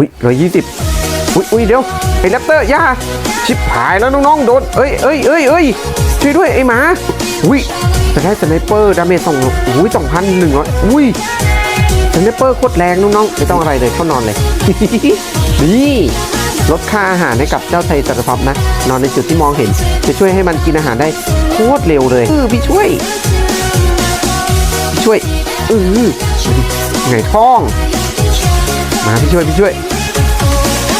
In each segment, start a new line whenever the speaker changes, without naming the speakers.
อุ้ยร้อยยี่สิบอุ้ยอุ้ยเดี๋ยวไอ้แรปเตอร์อยาชิบหายแล้วน้องๆโดนเอ้ยเอ้ยเอ้ยเอ้ยช่วยด้วยไอ้หมาอุ้ยจะได้สไนเปอร์ดาเมจสองอุ้ยสองพันหนึ่งร้อยอุ้ยสไนเปอร์โคตรแรงน้องๆไม่ต้องอะไรเลยเข้านอนเลยนี่ลดค่าอาหารให้กับเจ้าไทยจัตรพับนะ นอนในจุดที่มองเห็น จะช่วยให้มันกินอาหารได้โคตรเร็วเลยเออพี่ช่วยพี่ช่วยเออไงท้อง มาพี่ช่วยพี่ช่วย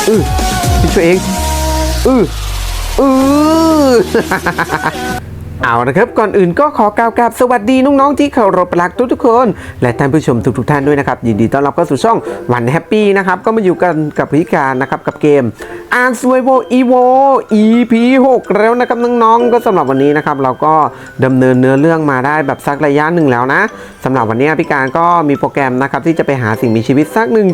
เออพี่ช่วยเองเออเออเอานะครับ ก่อนอื่นก็ขอกล่าวกราบสวัสดีน้องๆที่เคารพรักทุกๆคน และท่านผู้ชมทุกๆท่านด้วยนะครับ ยินดีต้อนรับเข้าสู่ช่องวันแฮปปี้นะครับ ก็มาอยู่กันกับพิการนะครับกับเกม a r s u r v o Evo EP 6แล้วนะครับน้องๆก็สำหรับวันนี้นะครับ เราก็ดำเนินเนื้อเรื่องมาได้แบบสักระยะหนึ่งแล้วนะสำหรับวันนี้พิการก็มีโปรแกรมนะครับที่จะไปหาสิ่งมีชีวิตสักหนึ่ง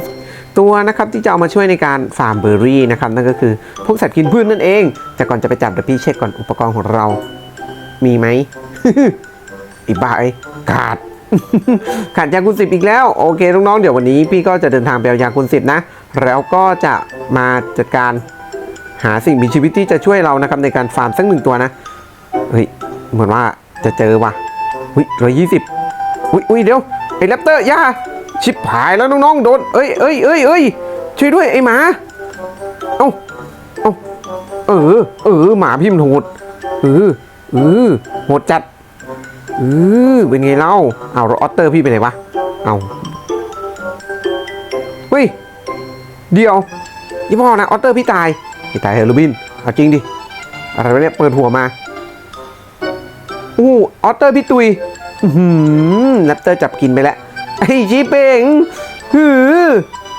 ตัวนะครับที่จะเอามาช่วยในการฟาร์มเบอร์รี่นะครับนั่นก็คือพวกสัตว์กินพืชนนั่นเอง แต่ก่อนจะไปจับเดี๋ยวพี่เช็คก่อนอุปกรณ์ของเรา มีไหมอีบ้าไอ้ขาดขาดยาคุณสิบอีกแล้วโอเคน้องๆเดี๋ยววันนี้พี่ก็จะเดินทางไปเอายาคุณสิบนะ แล้วก็จะมาจัดการหาสิ่งมีชีวิตที่จะช่วยเรานะครับในการฟาร์มสักหนึ่งตัวนะเฮ้ยเหมือนว่าจะเจอว่ะอุ้ยร้อยยี่สิบอุ้ยอุ้ยเดี๋ยวไอ้แรปเตอร์ยา ชิบหายแล้วน้องๆโดนเอ้ยเอ้ยเอ้ยเอ้ยช่วยด้วยไอ้หมา เอ้าเอ้าเออ เออ หมาพี่มันโหดเออเออโหดจัดเออเป็นไงเล่าเอาวแล้วออตเตอร์พี่ไปไหนวะ เอาเฮ้ย เดี๋ยวยี่พ่อนะออตเตอร์พี่ตายพี่ตายเหรอลูบิน เอาจริงดิ อะไรวะเนี่ยเปิดหัวมาอู้ออตเตอร์พี่ตุย อืมแรปเตอร์จับกินไปแล้ว ไอ้ชีเป้งหือ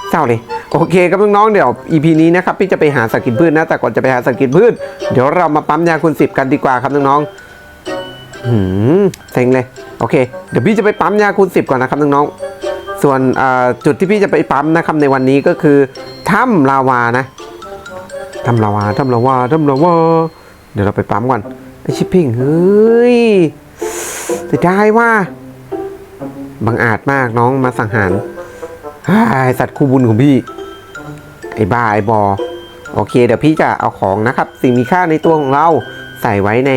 เศร้าเลยโอเคครับน้องๆเดี๋ยว EP นี้นะครับพี่จะไปหาสัตว์กินพืชนะแต่ก่อนจะไปหาสัตว์กินพืช เดี๋ยวเรามาปั๊มยาคุณสิบกันดีกว่าครับน้องๆหืมเซ็งเลยโอเค เดี๋ยวพี่จะไปปั๊มยาคูณ10ก่อนนะครับน้องๆส่วนจุดที่พี่จะไปปั๊มนะครับในวันนี้ก็คือถ้ำลาวานะถ้ำลาวาถ้ำลาวาถ้ำลาวาเดี๋ยวเราไปปั๊มก่อนไอชิปปิ้งเฮ้ยจะได้ว่า บังอาจมากน้องมาสังหารไอ้สัตว์คู่บุญของพี่ ไอ้บ้าไอ้บอ โอเค เดี๋ยวพี่จะเอาของนะครับ สิ่งมีค่าในตัวของเราใส่ไว้ใน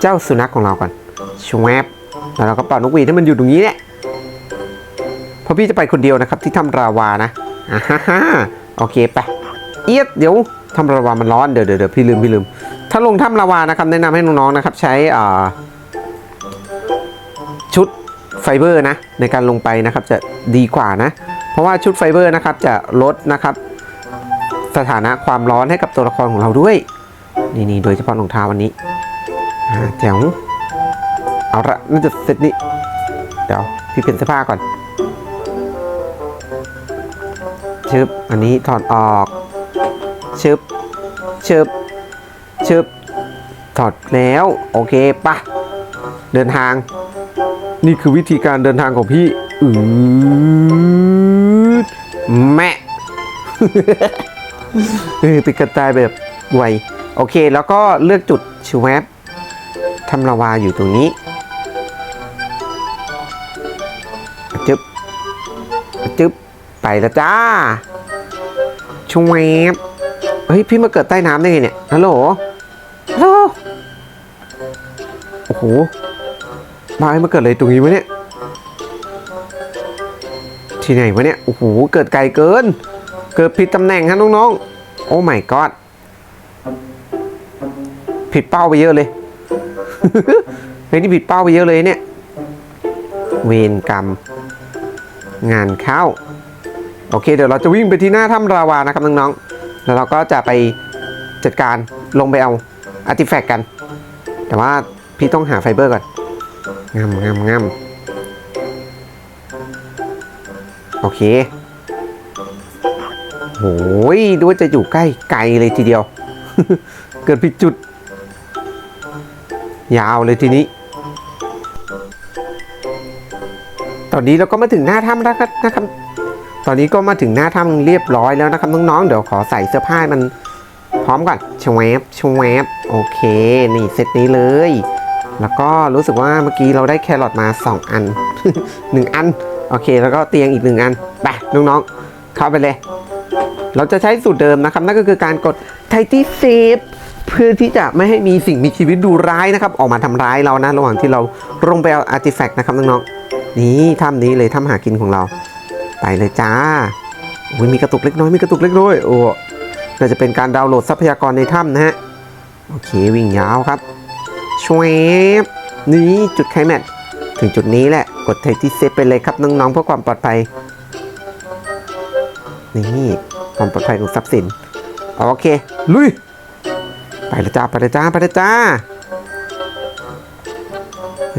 เจ้าสุนัขของเราก่อนชวบแล้วเราก็เป่านกหวีดให้มันอยู่ตรงนี้แหละเพราะพี่จะไปคนเดียวนะครับ ที่ถ้ำราวานะอ่าฮ่าฮ่าโอเคไปเอียดเดี๋ยวถ้ำราวามันร้อนเดี๋ยวเดี๋ยวเดี๋ยวพี่ลืมพี่ลืม ถ้าลงถ้ำราวานะครับแนะนำให้น้องๆนะครับ ใช้ชุด ไฟเบอร์นะในการลงไปนะครับจะดีกว่านะ เพราะว่าชุดไฟเบอร์นะครับจะลดนะครับสถานะความร้อนให้กับตัวละครของเราด้วย นี่นี่โดยเฉพาะรองเท้าวันนี้แจ๋วเอาละน่าจะเสร็จนี่เดี๋ยวพี่เปลี่ยนเสื้อผ้าก่อนชึบอันนี้ถอดออกชึบชึบชึบถอดแล้ว โอเคปะเดินทาง นี่คือวิธีการเดินทางของพี่ อืดแม่เออป็นกระต่ายแบบไว โอเค แล้วก็เลือกจุดชูแวบทำลาวาอยู่ตรงนี้จึ๊บจึ๊บไปแล้วจ้าชวบเฮ้ย พี่มาเกิดใต้น้ำได้ไงเนี่ย ฮัลโหล ฮัลโหล โอ้โห มาให้มาเกิดเลยตรงนี้วะเนี่ย ที่ไหนวะเนี่ย โอ้โห เกิดไกลเกิน เกิดผิดตำแหน่งฮะน้องๆ โอ้ my god ผิดเป้าไปเยอะเลยเฮ้ยนี่ผิดเป้าไปเยอะเลยเนี่ย เวรกรรม งานเข้า โอเค เดี๋ยวเราจะวิ่งไปที่หน้าถ้ำราวานะครับน้องๆ แล้วเราก็จะไปจัดการลงไปเอาอาร์ติแฟกต์กัน แต่ว่าพี่ต้องหาไฟเบอร์ก่อน งามงามงามโอเคโอ้ยดูว่าจะอยู่ใกล้ไกลเลยทีเดียว เกิดผิดจุด ยาวเลยทีนี้ ตอนนี้เราก็มาถึงหน้าถ้ำแล้วนะครับ ตอนนี้ก็มาถึงหน้าถ้ำเรียบร้อยแล้วนะครับน้องๆ เดี๋ยวขอใส่เสื้อผ้ามันพร้อมก่อนชวบชวบโอเค นี่เซตนี้เลย แล้วก็รู้สึกว่าเมื่อกี้เราได้แครอทมา 2 อัน 1 อัน โอเค แล้วก็เตียงอีก 1 อัน ไป น้องๆ เข้าไปเลย เราจะใช้สูตรเดิมนะครับ นั่นก็คือการกดไทที่เซฟเพื่อที่จะไม่ให้มีสิ่งมีชีวิตดูร้ายนะครับ ออกมาทำร้ายเรานะ ระหว่างที่เราลงไปเอาอาร์ติแฟกต์นะครับน้องๆ นี่ถ้ำนี้เลยถ้ำหากินของเรา ไปเลยจ้าอุ้ยมีกระตุกเล็กน้อยมีกระตุกเล็กน้อยโอ้น่าจะเป็นการดาวน์โหลดทรัพยากรในถ้ำนะฮะ โอเควิ่งยาวครับ ชวบนี่จุดไคลแม็กซ์ถึงจุดนี้แหละ กดไทที่เซฟไปเลยครับน้องๆเพื่อความปลอดภัย นี่ความปลอดภัยของทรัพย์สิน โอเค ลุย ไปเลยจ้า ไปเลยจ้า ไปเลยจ้า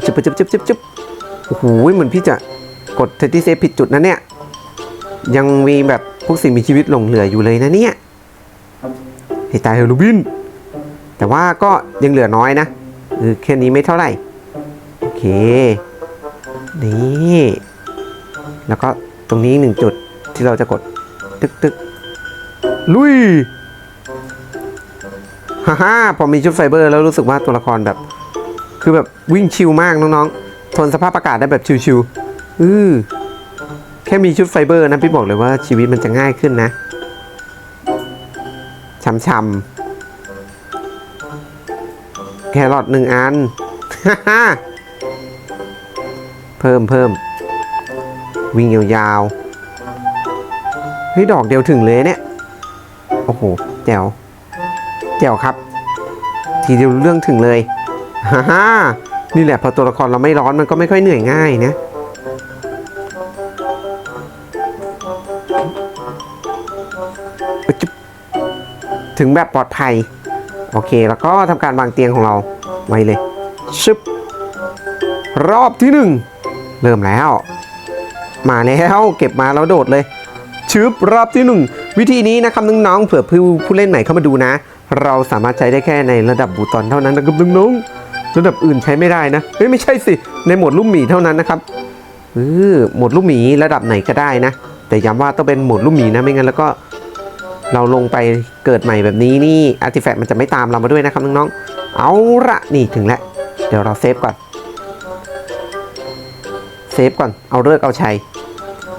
จุบจุบจุบจุบจุบโอ้โหเหมือนพี่จะกดเทติเซฟผิดจุดนะเนี่ย ยังมีแบบพวกสิ่งมีชีวิตหลงเหลืออยู่เลยนะเนี่ยให้ตายเฮลูบิน แต่ว่าก็ยังเหลือน้อยนะ เออแค่นี้ไม่เท่าไหร่ โอเค นี่ แล้วก็ตรงนี้หนึ่งจุดที่เราจะกด ตึกตึกลุย ฮ่าฮ่าพอมีชุดไฟเบอร์แล้วรู้สึกว่าตัวละครแบบ คือแบบวิ่งชิลมากน้องๆ ทนสภาพอากาศได้แบบชิลๆอือแค่มีชุดไฟเบอร์นะพี่บอกเลยว่าชีวิตมันจะง่ายขึ้นนะช้ำๆ แครอทหนึ่งอัน เพิ่มเพิ่ม วิ่งยาวๆเฮ้ยดอกเดียวถึงเลยเนี่ย โอ้โห แจ๋ว แจ๋วครับ ทีเดียวเรื่องถึงเลยฮ่าฮ่านี่แหละพอตัวละครเราไม่ร้อนมันก็ไม่ค่อยเหนื่อยง่ายนะถึงแบบปลอดภัย โอเค แล้วก็ทำการวางเตียงของเราไว้เลยชึบรอบที่หนึ่งเริ่มแล้ว มาแล้วเก็บมาแล้วโดดเลยชึบรอบที่หนึ่งวิธีนี้นะครับน้องๆเผื่อผู้ผู้เล่นใหม่เข้ามาดูนะ เราสามารถใช้ได้แค่ในระดับบูตอนเท่านั้นนะครับน้องๆระดับอื่นใช้ไม่ได้นะเฮ้ยไม่ใช่สิในหมดลูกหมีเท่านั้นนะครับเออหมดลูกหมีระดับไหนก็ได้นะ แต่ย้ำว่าต้องเป็นหมดลูกหมีนะไม่งั้นแล้วก็ เราลงไปเกิดใหม่แบบนี้นี่อาร์ติแฟกต์มันจะไม่ตามเรามาด้วยนะครับน้องๆ เอาละนี่ถึงแล้ว เดี๋ยวเราเซฟก่อน เซฟก่อน เอาเลิกเอาชัย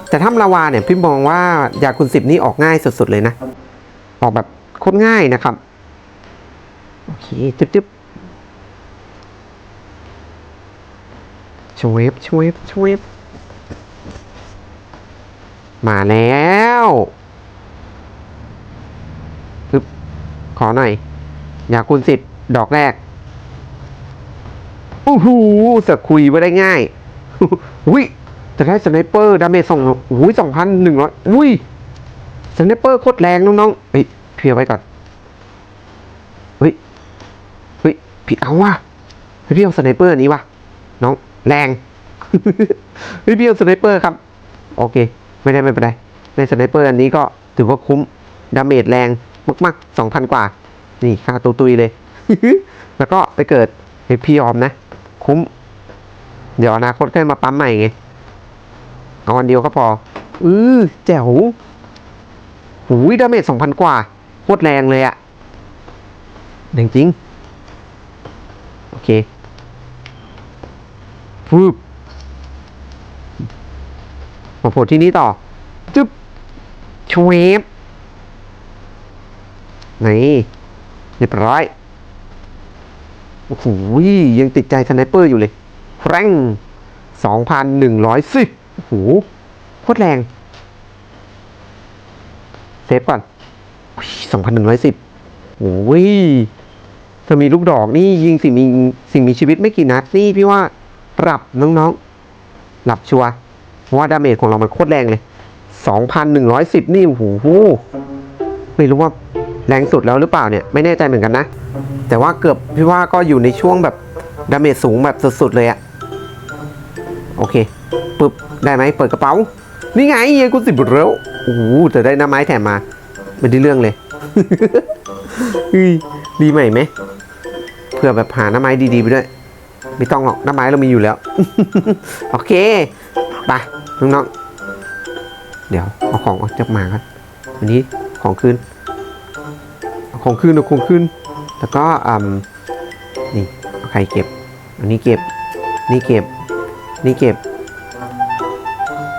แต่ถ้ำลาวาเนี่ยพี่มองว่ายาคุณสิบนี่ออกง่ายสุดๆเลยนะ ออกแบบโคตรง่ายนะครับ โอเคจึ๊บจึ๊บชเวฟชเวฟชเวฟมาแล้วปึ๊บ ขอหน่อย อยาคุณสิบดอกแรกโอ้โหสะคุยไว้ได้ง่ายอุ้ยจะได้สไนเปอร์ดาเมจสองอุ้ยสองพันหนึ่งร้อยอุ้ยสไนเปอร์โคตรแรงน้องๆเฮ้ยเพียไว้ก่อนเฮ้ยเฮ้ยพี่เอาว่ะเพี่เอาสไนเปอร์อันนี้ว่ะน้องแรงพี่เอาสไนเปอร์ครับโอเค ไม่ได้ไม่เป็นไรในสไนเปอร์อันนี้ก็ถือว่าคุ้มดาเมจแรง มากๆสองพันกว่า นี่ค่าตัวตุยเลย แล้วก็ไปเกิดให้พี่ยอมนะ คุ้ม เดี๋ยวอนาคตค่อยมาปั๊มใหม่ไงเอาอันเดียวก็พอ อือแจ๋วหูยดาเมจสองพันกว่าโคตรแรงเลยอะจริงจริง โอเคฟืบมาโผล่ที่นี้ต่อจึ๊บชเวฟ นี่เรียบร้อยโอ้โหยังติดใจสไนเปอร์อยู่เลยแรงสองพันหนึ่งร้อยสิบโอ้โหโคตรแรง เซฟก่อนสองพันหนึ่งร้อยสิบโอ้ยถ้ามีลูกดอกนี่ยิงสิ่งมีสิ่งมีชีวิตไม่กี่นัดนี่พี่ว่าหลับน้องๆ หลับชัวร์เพราะว่าดาเมจของเรามันโคตรแรงเลยสองพันหนึ่งร้อยสิบนี่โอ้โหไม่รู้ว่า แรงสุดแล้วหรือเปล่าเนี่ยไม่แน่ใจเหมือนกันนะ แต่ว่าเกือบพี่ว่าก็อยู่ในช่วงแบบดาเมจสูงแบบสุดๆเลยอะโอเคปึ๊บได้ไหมเปิดกระเป๋า นี่ไงเฮียกูสิบแล้วโอ้โหแต่ได้น้าไม้แถมมาไม่ได้เรื่องเลยดีใหม่ไหมเพื่อแบบหาหน้าไม้ดีๆไปด้วยไม่ต้องหรอกหน้าไม้เรามีอยู่แล้ว โอเคไปน้องๆเดี๋ยวเอาของออกจากหมาครับวันนี้ของคืน เอาของคืนเอาของคืนแล้วก็อืมนี่ใครเก็บ อันนี้เก็บ นี่เก็บ นี่เก็บ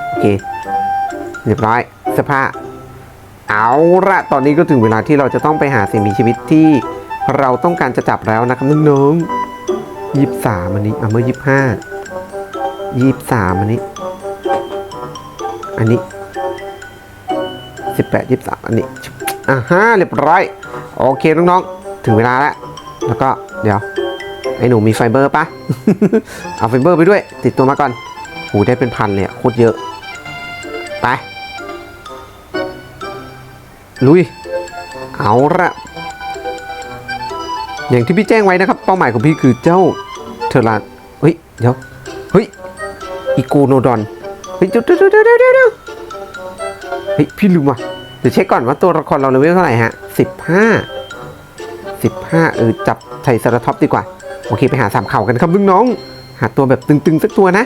โอเค เรียบร้อยสื้อผ้าเอาละตอนนี้ก็ถึงเวลาที่เราจะต้องไปหาสิ่งมีชีวิตที่เราต้องการจะจับแล้วนะครับน้องๆยี่สามอันนี้อะเมื่อยี่ห้ายี่สามอันนี้ อันนี้สิบแปดยี่สามอันนี้ อ่าฮะเรียบร้อย โอเคน้องๆ ถึงเวลาแล้ว แล้วก็เดี๋ยว ไอ้หนูมีไฟเบอร์ปะเอาไฟเบอร์ไปด้วย ติดตัวมาก่อนโหได้เป็นพันเลยโคตรเยอะ ไป ลุย เอาละอย่างที่พี่แจ้งไว้นะครับ เป้าหมายของพี่คือเจ้าเทอร์ลานเฮ้ย เดี๋ยว เฮ้ย อีโกโนดอน เฮ้ยเดี๋ยวเดี๋ยวเดี๋ยวเดี๋ยวเฮ้ย พี่ลืมว่ะ ดี๋ยวเช็คก่อนว่าตัวละครเราเลเวลเท่าไหร่ฮะสิบห้าสิบห้าเออจับไทรเซราท็อปดีกว่า โอเคไปหาสามเข่ากันครับน้อง หาตัวแบบตึงๆสักตัวนะ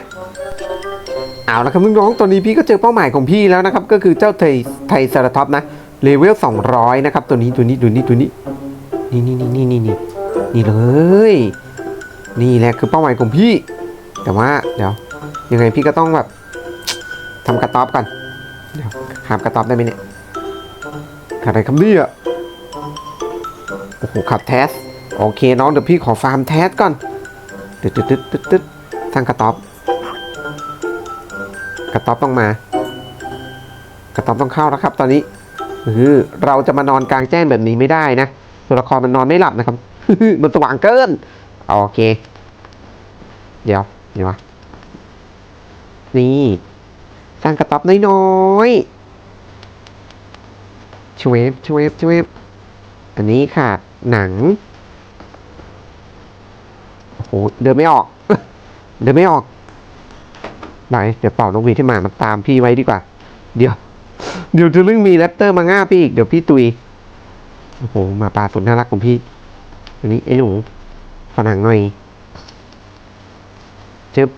เอาละครับน้องตอนนี้พี่ก็เจอเป้าหมายของพี่แล้วนะครับ ก็คือเจ้าไทไทรเซราท็อปนะเลเวล200นะครับ ตัวนี้ตัวนี้ตัวนี้ตัวนี้นี่นี่นี่นี่นี่นี่นี่เลย นี่แหละคือเป้าหมายของพี่ แต่ว่าเดี๋ยวยังไงพี่ก็ต้องแบบทำกระต๊อบก่อนเดี๋ยวหามกระต๊อบได้ไหมเนี่ย อะไรครับเนี่ยโอ้โหขับแทส โอเคน้องเดี๋ยวพี่ขอฟาร์มแทสก่อนตึ๊ดตึ๊ดตึ๊ดตึ๊ดตึ๊ดสร้างกระต๊อบ กระต๊อบต้องมา กระต๊อบต้องเข้าแล้วครับ ตอนนี้คือเราจะมานอนกลางแจ้งแบบนี้ไม่ได้นะตัวละครมันนอนไม่หลับนะครับมันสว่างเกินโอเค เดี๋ยวเดี๋ยวนี่สร้างกระต๊อบน้อยๆ ชเวฟชเวฟชเวฟอันนี้ค่ะ หนังโอ้โหเดินไม่ออก เดินไม่ออก ไหน เดี๋ยวเป่านกหวีดที่หมามันตามพี่ไว้ดีกว่า เดี๋ยว เดี๋ยวจะเรื่องมีแรปเตอร์มาง่าพี่อีก เดี๋ยวพี่ตุย โอ้โหหมาป่าสุดน่ารักของพี่ อันนี้ไอ้หนูฝรั่งหน่อยจึ๊บ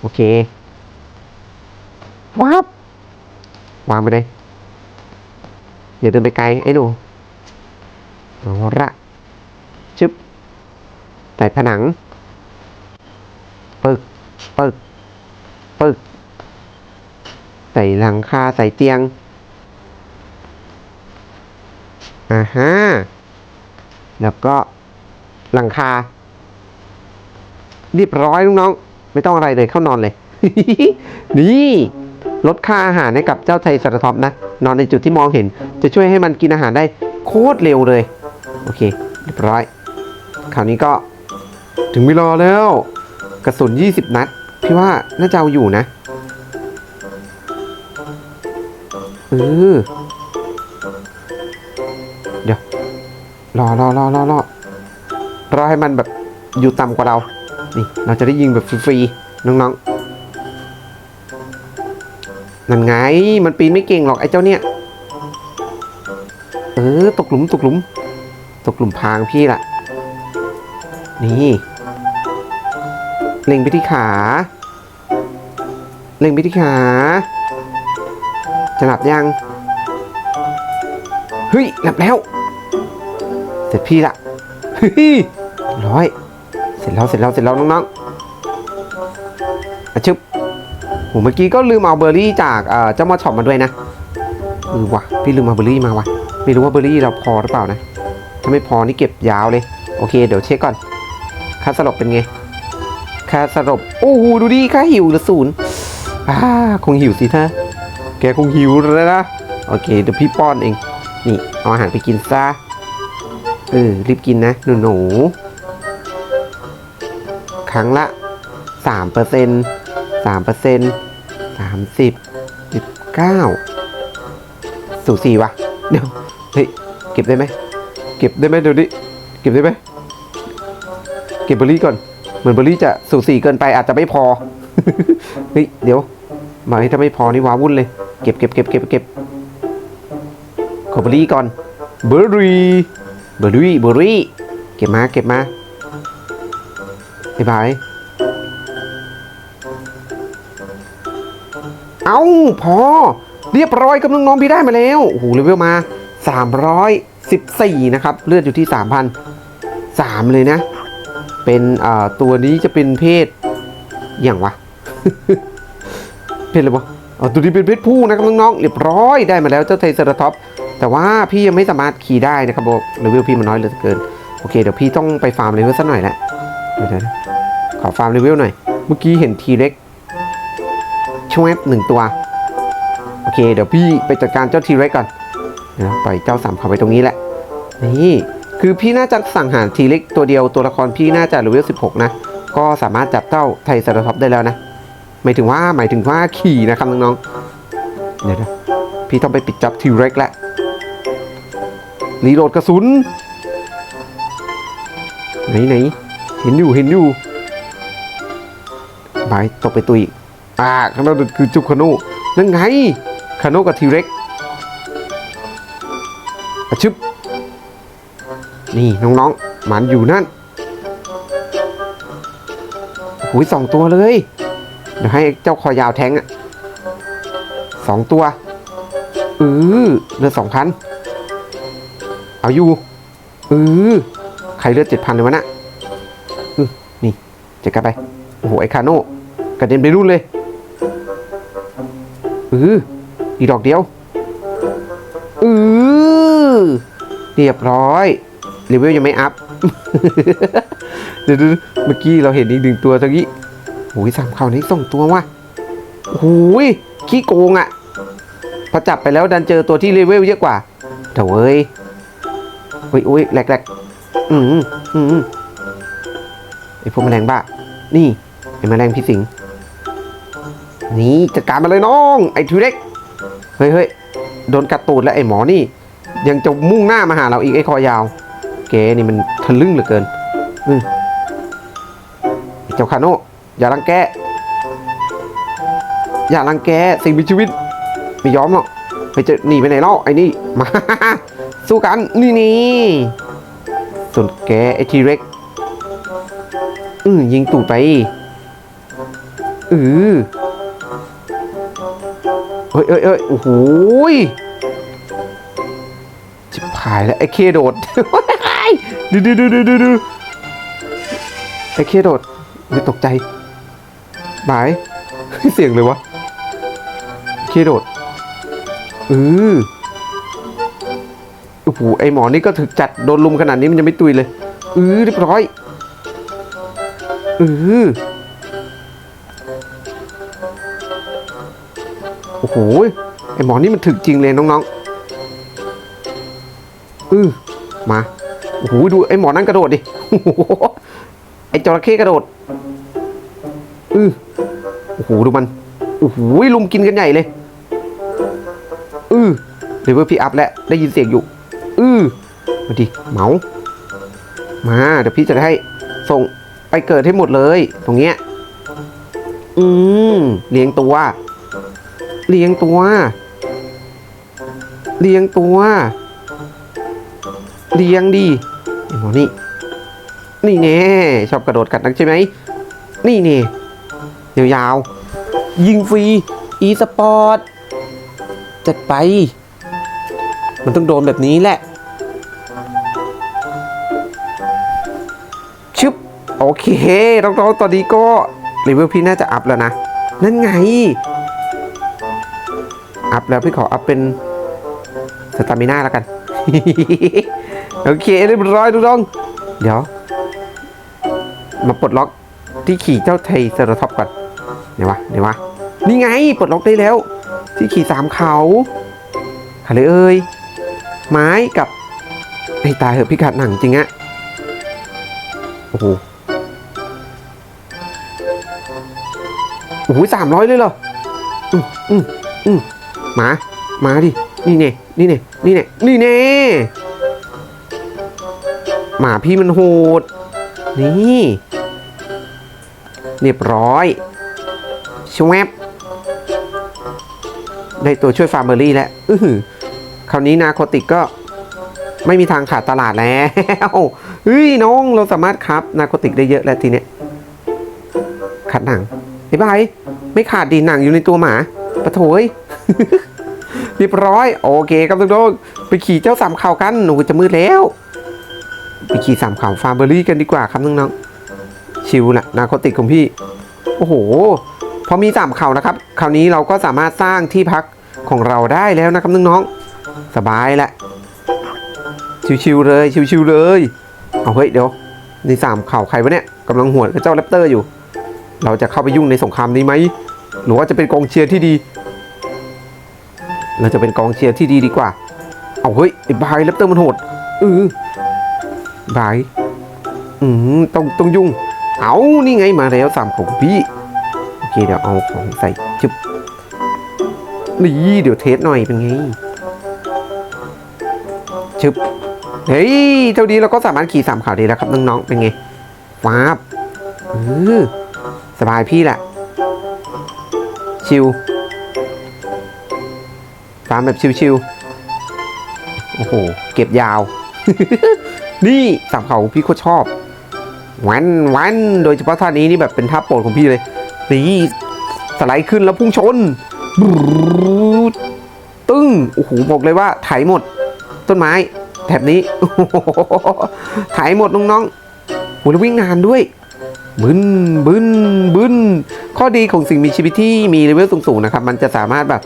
โอเค วับวางไปเลย อย่าเดินไปไกลไอ้หนูเอาละชึบใส่ผนัง ปึก ปึก ปึก ใส่หลังคาใส่เตียง อ่าฮะ แล้วก็หลังคา เรียบร้อยลูกน้อง ไม่ต้องอะไรเลยเข้านอนเลย นี่ ลดค่าอาหารให้กับเจ้าไทรสารท็อปนะ นอนในจุดที่มองเห็น จะช่วยให้มันกินอาหารได้โคตรเร็วเลย โอเคเรียบร้อย คราวนี้ก็ถึงเวลาแล้ว กระสุน 20 นัด พี่ว่าน่าจะเอาอยู่นะเออเดี๋ยวรอรอรอรอรอรอให้มันแบบอยู่ต่ำกว่าเรา นี่ เราจะได้ยิงแบบฟรีๆน้องๆ นั่นไง มันปีนไม่เก่งหรอกไอ้เจ้าเนี่ย เออ ตกหลุมตกหลุม ตกหลุมพางพี่ล่ะ นี่ เล็งไปที่ขา เล็งไปที่ขา จะหลับยัง เฮ้ย หลับแล้ว เสร็จพี่ละเฮ้ยร้อย เสร็จแล้วเสร็จแล้วเสร็จแล้วน้องๆอะชึบ เมื่อกี้ก็ลืมเอาเบอร์รี่จากเจ้ามอช็อปมาด้วยนะเออว่ะพี่ลืมเอาเบอร์รี่มาว่ะไม่รู้ว่าเบอร์รี่เราพอหรือเปล่านะถ้าไม่พอนี่เก็บยาวเลย โอเค เดี๋ยวเช็คก่อนค่าสลบเป็นไงค่าสลบโอ้โหดูดิค่าหิวละศูนย์อ่าคงหิวสิท่าแกคงหิวแล้วนะโอเคเดี๋ยวพี่ป้อนเอง นี่เอาอาหารไปกินซะเออรีบกินนะหนูหนูครั้งละ3% 3% สามสิบสิบเก้าสูสีวะเดี๋ยวเฮ้ยเก็บได้ไหมเก็บได้ไหมเดี๋ยวนี้เก็บได้ไหมเก็บเบอร์รี่ก่อน เหมือนเบอร์รี่จะสูสีเกินไปอาจจะไม่พอเฮ้ยเดี๋ยวมาให้ถ้าไม่พอนี่ว้าวุ่นเลย เก็บเก็บเก็บเก็บเก็บขอเบอร์รี่ก่อนเบอร์รี่เบอร์รี่เบอร์รี่เก็บมาเก็บมาบ๊ายบาย เอ้าพอ เรียบร้อยกับน้องๆพี่ได้มาแล้ว โอ้โหเลเวลมา 314 นะครับ เลือดอยู่ที่ 3,000 3 เลยนะ เป็นอ่าตัวนี้จะเป็นเพศอย่างวะ เพศอะไรวะเอตัวนี้เป็นเพชรผู้นะครับน้องๆเรียบร้อยได้มาแล้วเจ้าไทเซอร์ท็อปแต่ว่าพี่ยังไม่สามารถขี่ได้นะครับเลเวลพี่มันน้อยเหลือเกิน โอเค เดี๋ยวพี่ต้องไปฟาร์มเลเวลสักหน่อยแหละเดี๋ยวนะขอฟาร์มเลเวลหน่อย เมื่อกี้เห็นทีเล็ก ช่วยหนึ่งตัว โอเค เดี๋ยวพี่ไปจัดการเจ้าทีเล็กก่อนเดี๋ยวปล่อยเจ้าสามเขาไปตรงนี้แหละ นี่ คือพี่น่าจะสั่งหารทีเล็กตัวเดียวตัวละครพี่น่าจะเลเวล16นะ ก็สามารถจับเจ้าไทยซาร์ท็อปได้แล้วนะ หมายถึงว่าหมายถึงว่าขี่นะครับน้องๆ เดี๋ยวนะพี่ต้องไปปิดจับทีเล็กแล้วรีโหลดกระสุน ไหนไหนเห็นอยู่เห็นอยู่บายตกไปตุย อ่าข้างนอกคือจุกคาน่นั่นไงคาน่กับทีเร็กอะชึบนี่น้องๆมันอยู่นั่นหุยสองตัวเลย เดี๋ยวให้เจ้าคอยาวแทงอะสองตัวเออเลือดสองพันเอาอยู่เออใครเลือดเจ็ดพันเลยวะน่ะอือนี่เจ็ดกันไป โอ้โห ไอ้คาโน่กระเด็นไปรุ่นเลย เอออีกดอกเดียวเออเรียบร้อยเลเวลยังไม่อัพเดี๋ยวเมื่อกี้เราเห็นอีกหนึ่งตัวตะกี้โอ้ยสามข่าวนี้ส่งตัวว่ะโอ้ยขี้โกงอะ่ะพอจับไปแล้วดันเจอตัวที่เลเวลเยอะกว่าเถอะเว้ยโอ้ยโอ้ยแหลกแหลกอืมอืมไอพวกแมลงบ้า นี่ไอแมลงพี่สิง นี่จัดการมาเลยน้อง ไอ้ทูเล็กเฮ้ยเฮ้ยโดนกัดตูดแล้วไอ้หมอนี่ ยังจะมุ่งหน้ามาหาเราอีกไอ้คอยาวเกนี่มันทะลึ่งเหลือเกินอืมเจ้าคาโน่อย่ารังแกอย่ารังแกสิ่งมีชีวิต ไม่ยอมหรอกไปเจอหนีไปไหนเล่าไอ้นี่มาสู้กันนี่นี่ส่วนแกไอ้ทีเร็กอือยิงตูดไปอือ เฮ้ยเอ้ยเอ้ยโอ้โหจิบหายแล้วไอ้เคโดดดูดูดูดูดูดูไอ้เคโดดไม่ตกใจบายเสียงเลยวะเคโดดเออโอ้โหไอหมอนี่ก็ถึกจัดโดนลุมขนาดนี้มันยังไม่ตุยเลยเออเรียบร้อยเออ โอ้โหไอหมอนี่มันถึกจริงเลยน้องๆเออมาโอ้โหดูไอหมอนั่นกระโดดดิโอ้โหไอจระเข้กระโดดอือโอ้โหดูมันโอ้โหลุมกินกันใหญ่เลยอือเลเวพี่อัพแล้วได้ยินเสียงอยู่อือมาดิเมามาเดี๋ยวพี่จะให้ส่งไปเกิดให้หมดเลย ตรงเนี้ย อืมเลี้ยงตัว เลียงตัวเลียงตัวเลียงดีไอ้หมอนี่ นี่แน่ชอบกระโดดกัดนักใช่ไหม นี่นี่ยาวๆยิงฟรี อีสปอร์ต จัดไป มันต้องโดนแบบนี้แหละ ชึบ โอเคน้องๆตอนนี้ก็เลเวลพี่น่าจะอัพแล้วนะ นั่นไง อัพแล้วพี่ขออัพเป็นสตามิน่าแล้วกัน โอเคเรียบร้อยทุกท่านเดี๋ยว มาปลดล็อกที่ขี่เจ้าไทเซอร์ท็อปก่อนเดี๋ยววะเดี๋ยววะนี่ไงปลดล็อกได้แล้ว ที่ขี่สามเขาอะไรเอ่ยไม้กับไอ้ตายเหอะพี่ขาดหนังจริงอะโอ้โหโอ้โหสามร้อยเลยเหรออืมอืมอืม มา มาดิ นี่เน่นี่เน่นี่เน่นี่เน่หมาพี่มันโหด นี่ เรียบร้อยชวบได้ตัวช่วยฟาร์มเบอรี่แล้วอือหือคราวนี้นาโคติกก็ไม่มีทางขาดตลาดแล้วเฮ้ยน้องเราสามารถครับนาโคติกได้เยอะแล้วทีเนี้ยขาดหนังไอ้บายไม่ขาดดีหนังอยู่ในตัวหมาปะโถย เรียบร้อย โอเคครับทุกท่านไปขี่เจ้าสามเข่ากันหนูจะมืดแล้ว ไปขี่สามเข่าฟาร์มเบอรี่กันดีกว่าครับน้องๆชิวนะนาโคติกของพี่ โอ้โห พอมีสามเข่านะครับ คราวนี้เราก็สามารถสร้างที่พักของเราได้แล้วนะครับน้องๆสบายแหละชิวๆเลยชิวๆเลยเอาเฮ้ยเดี๋ยวในสามเข่าใครวะเนี่ยกำลังหวดกับเจ้าแรปเตอร์อยู่ เราจะเข้าไปยุ่งในสงครามนี้ไหมหรือว่าจะเป็นกองเชียร์ที่ดี เราจะเป็นกองเชียร์ที่ดีดีกว่า เอาเฮ้ยไอ้บายแรปเตอร์มันโหดเออบายอืมต้องต้องยุ่ง เอานี่ไงมาแล้วสามของพี่โอเคเดี๋ยวเอาของใส่จุบนี่เดี๋ยวเทสหน่อยเป็นไงชึบเฮ้ยเท่านี้เราก็สามารถขี่สามขาวได้แล้วครับน้องๆเป็นไงฟ้าบเออสบายพี่แหละชิวามแบบชิวๆโอ้โห เก็บยาว นี่สามเขาพี่โคตรชอบ วันวันโดยเฉพาะท่านี้นี่แบบเป็นท่าโปรดของพี่เลยนี่สไลด์ขึ้นแล้วพุ่งชนตึ้งโอ้โหบอกเลยว่าไถหมด ต้นไม้แถบนี้โอ้โหไถหมดน้องๆโหแล้ววิ่งนานด้วยบึนบึนบึนข้อดีของสิ่งมีชีวิตที่มีเลเวลสูงๆนะครับ มันจะสามารถแบบ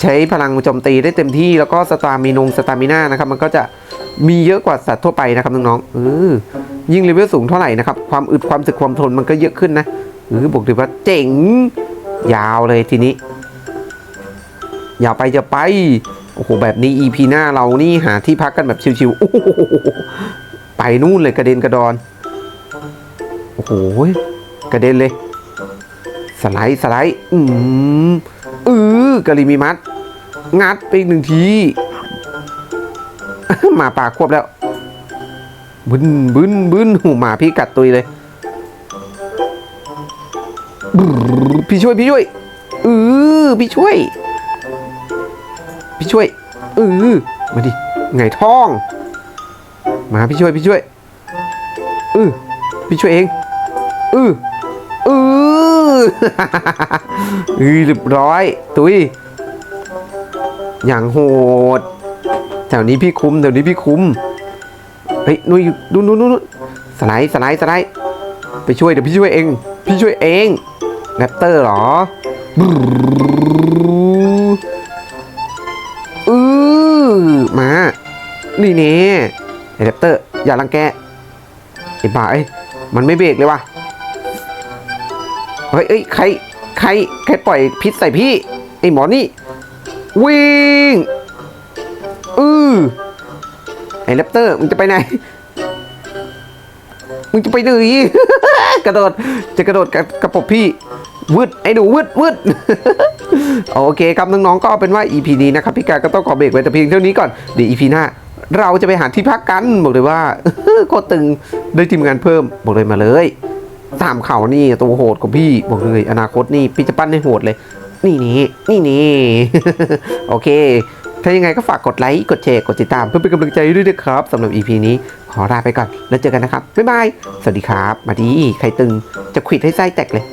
ใช้พลังโจมตีได้เต็มที่แล้วก็สตามีนงสตามิน่านะครับมันก็จะมีเยอะกว่าสัตว์ทั่วไปนะครับน้องๆเออยิ่งเลเวลสูงเท่าไหร่นะครับความอึดความสึกความทนมันก็เยอะขึ้นนะเออบอกเลยว่าเจ๋งยาวเลยทีนี้อย่าไปอย่าไปโอ้โหแบบนี้ EP หน้าเรานี่หาที่พักกันแบบชิวๆโอ้โหไปนู่นเลยกระเด็นกระดอนโอ้โหกระเด็นเลย สไลด์สไลด์อืม เออกะลิมีมัด งัดไปอีกหนึ่งที หมาปากควบแล้ว บึนบึนบึนหูหมาพี่กัดตุยเลย พี่ช่วย พี่ช่วยเออพี่ช่วย พี่ช่วยเออมาดิไงท้อง มาพี่ช่วยพี่ช่วยเออพี่ช่วยเองเออเออ ออเรียบร้อย ตุยอย่างโหด แถวนี้พี่คุ้มแถวนี้พี่คุ้มเฮ้ยนุ้ยดูนู่นนู่นสไลด์สไลด์สไลด์ไปช่วยเดี๋ยวพี่ช่วยเอง พี่ช่วยเองแรปเตอร์เหรออือมา นี่เน่ไอแรปเตอร์อย่ารังแกไอ้บ้าเอ้ยมันไม่เบรกเลยว่ะเฮ้ยเอ้ยใคร ใครใครปล่อยพิษใส่พี่ไอหมอนี่ วิ่งอือไอแรปเตอร์มึงจะไปไหนมึงจะไปไหนกระโดดจะกระโดดกระกระปบพี่วืดไอ้หนูวืดวืดโอเคครับน้องๆก็เอาเป็นว่า EP นี้นะครับพี่กาก็ต้องขอเบรกไว้แต่เพียงเท่านี้ก่อนเดี๋ยว EP หน้าเราจะไปหาที่พักกันบอกเลยว่าโคตรตึงได้ทีมงานเพิ่มบอกเลยมาเลย สามเขานี่ตัวโหดกว่าพี่บอกเลยอนาคตนี่พี่จะปั้นให้โหดเลย นี่นี่นี่นี่โอเค ถ้ายังไงก็ฝากกดไลค์กดแชร์กดติดตามเพื่อเป็นกำลังใจด้วยนะครับสำหรับ EP นี้ขอลาไปก่อนแล้วเจอกันนะครับบ๊ายบายสวัสดีครับ มาดีใครตึงจะขิดให้ไส้แตกเลย